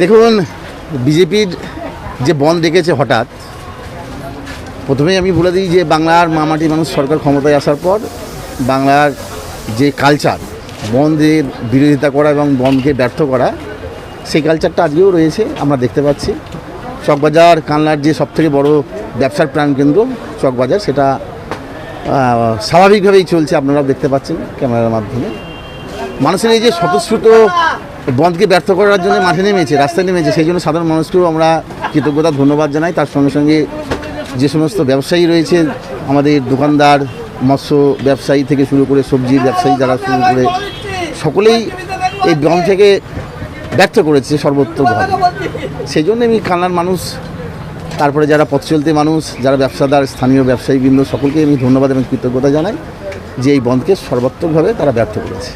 দেখুন, বিজেপির যে বন ডেকেছে হঠাৎ, প্রথমেই আমি বলে দিই যে বাংলার মামাটি মানুষ সরকার ক্ষমতায় আসার পর বাংলার যে কালচার বন্ধের বিরোধিতা করা এবং বন্ধকে ব্যর্থ করা, সেই কালচারটা আজকেও রয়েছে, আমরা দেখতে পাচ্ছি। চকবাজার, কানলার যে সবথেকে বড় ব্যবসার প্রাণকেন্দ্র চকবাজার, সেটা স্বাভাবিকভাবেই চলছে, আপনারাও দেখতে পাচ্ছেন ক্যামেরার মাধ্যমে। মানুষের এই যে স্বতঃস্ফূর্ত বন্ধকে ব্যর্থ করার জন্য মাঠে নেমেছে, রাস্তায় নেমেছে, সেই জন্য সাধারণ মানুষকেও আমরা কৃতজ্ঞতা, ধন্যবাদ জানাই। তার সঙ্গে সঙ্গে যে সমস্ত ব্যবসায়ী রয়েছে, আমাদের দোকানদার, মৎস্য ব্যবসায়ী থেকে শুরু করে সবজির ব্যবসায়ী যারা শুরু করে, সকলেই এই বন্ধ থেকে ব্যর্থ করেছে সর্বোত্তভাবে সেই জন্য আমি কান্নার মানুষ, তারপরে যারা পথ চলতে মানুষ, যারা ব্যবসাদার, স্থানীয় ব্যবসায়ীবৃন্দ, সকলকে আমি ধন্যবাদ এবং কৃতজ্ঞতা জানাই যে এই বন্ধকে সর্বাত্মকভাবে তারা ব্যর্থ করেছে।